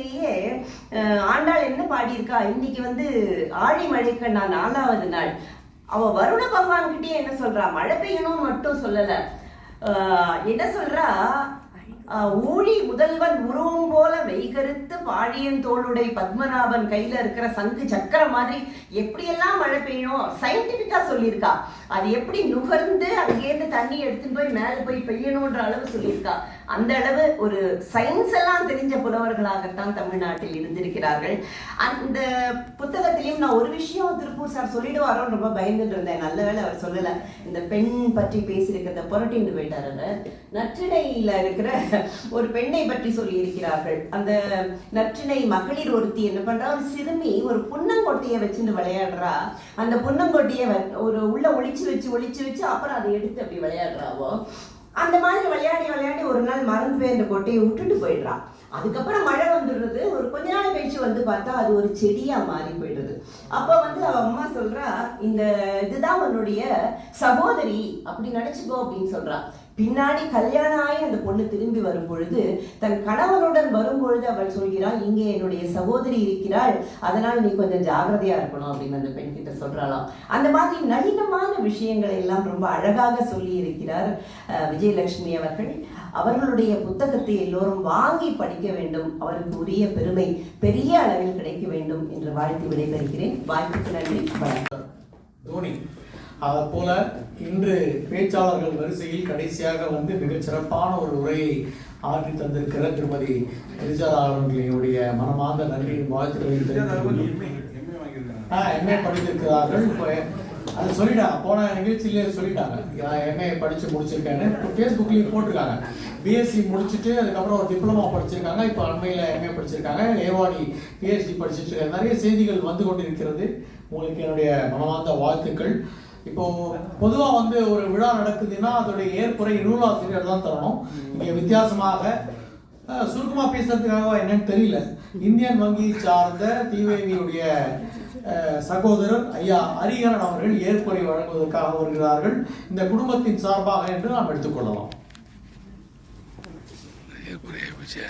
திருப்பாவையிலேயே ஆண்டாள் என்ன பாடியிருக்கா? இன்னைக்கு வந்து ஆழி மழைக்கண்ணா நாலாவது நாள். அவ வருண பகவான்கிட்டயே என்ன சொல்றா? மழை பெய்யணும் மட்டும் சொல்லல. என்ன சொல்றா? ஊழி முதல்வன் உருவம் போல வெய்கருத்து பாழியன் தோளுடை பத்மநாபன் கையில இருக்கிற சங்கு சக்கரம் மாதிரி எப்படியெல்லாம் மழை பெய்யணும் சயின்டிபிக்கா சொல்லியிருக்கா. அது எப்படி நுகர்ந்து அங்கேருந்து தண்ணி எடுத்துட்டு போய் மேல போய் பெய்யணுன்ற அளவு சொல்லியிருக்கா. அந்த அளவு ஒரு சயின்ஸ் எல்லாம் தெரிஞ்ச புலவர்களாகத்தான் தமிழ்நாட்டில் இருந்திருக்கிறார்கள். அந்த புத்தகத்திலையும் நான் ஒரு விஷயம் திருப்பூர் சார் சொல்லிடுவாரோன்னு ரொம்ப பயந்துட்டு இருந்தேன். நல்ல வேளை அவர் சொல்லலை. இந்த பெண் பற்றி பேசியிருக்கிறத புரட்டிட்டு போயிட்டார் அவர். இருக்கிற ஒரு பெண்ணை பற்றி சொல்லி இருக்கிறார்கள் அந்த நற்றினை மகளிர் ஒருத்தி என்ன பண்றா? ஒரு சிறுமி ஒரு புன்னங்கொட்டையை வச்சுட்டு விளையாடுறா. அந்த புன்னங்கொட்டையை ஒரு உள்ள ஒளிச்சு வச்சு ஒளிச்சு வச்சு அப்புறம் அதை எடுத்து அப்படி விளையாடுறாவோ? அந்த மாதிரி விளையாடி விளையாடி ஒரு நாள் மறந்து போய் அந்த கொட்டையை விட்டுட்டு போயிடுறான் அதுக்கப்புறம் மழை வந்துடுறது. ஒரு கொஞ்ச நாள் கழிச்சு வந்து பார்த்தா அது ஒரு செடியா மாறி போயிடுது அப்போ வந்து அவ அம்மா சொல்றா இந்த இதுதான் உன்னுடைய சகோதரி அப்படி நினைச்சுக்கோ அப்படின்னு சொல்றா. பின்னாடி கல்யாணம் ஆகி அந்த பொண்ணு திரும்பி வரும் பொழுது தன் கணவனுடன் வரும் பொழுது அவள் சொல்கிறாள் இங்கே என்னுடைய சகோதரி இருக்கிறாள் அதனால் நீ கொஞ்சம் ஜாகிரதையா இருக்கணும் அப்படின்னு அந்த பெண் கிட்ட சொல்றாளாம். அந்த மாதிரி நளினமான விஷயங்களை எல்லாம் ரொம்ப அழகாக சொல்லி இருக்கிறார் அஹ், விஜயலட்சுமி அவர்கள். அவர்களுடைய புத்தகத்தை எல்லோரும் வாங்கி படிக்க வேண்டும். அவருக்கு உரிய பெருமை பெரிய அளவில் கிடைக்க வேண்டும் என்று வாழ்த்து விடைபெறுகிறேன். வாய்ப்புக்கு நன்றி. வணக்கம். தோனி அதுபோல இன்று பேச்சாளர்கள் வரிசையில் கடைசியாக வந்து மிகச் சிறப்பான ஒரு உரையை ஆற்றி தந்திருக்கிற திருமதி ரிஜாலா அவர்களுடைய மனமார்ந்த நன்றியின் வாழ்த்துக்களை ஆ எம்ஏ படித்திருக்கிறார்கள். இப்போ அது சொல்லிட்டாங்க போன நிகழ்ச்சியிலே சொல்லிட்டாங்க. நான் எம்ஏ படித்து முடிச்சிருக்கேன்னு. இப்போ ஃபேஸ்புக்லேயும் போட்டிருக்காங்க. பிஎஸ்சி முடிச்சுட்டு அதுக்கப்புறம் ஒரு டிப்ளமா படிச்சிருக்காங்க. இப்போ அண்மையில் எம்ஏ படிச்சிருக்காங்க. ஏவாடி பிஎஸ்சி படிச்சுட்டு நிறைய செய்திகள் வந்து கொண்டிருக்கிறது. உங்களுக்கு என்னுடைய மனமார்ந்த வாழ்த்துக்கள். இப்போ பொதுவா வந்து ஒரு விழா நடக்குதுன்னா அதோடைய ஏற்புரை நூலாசிரியர் தான் தரணும். இங்க வித்தியாசமாக சுருக்கமா பேசுறதுக்காக என்னன்னு தெரியல. இந்தியன் வங்கி சார்ந்த தீவேவியுடைய சகோதரர் ஐயா ஹரிஹரன் அவர்கள் ஏற்புரை வழங்குவதற்காக வருகிறார்கள். இந்த குடும்பத்தின் சார்பாக என்று நாம் எடுத்துக்கொள்ளலாம் ஏற்புரையை வச்சு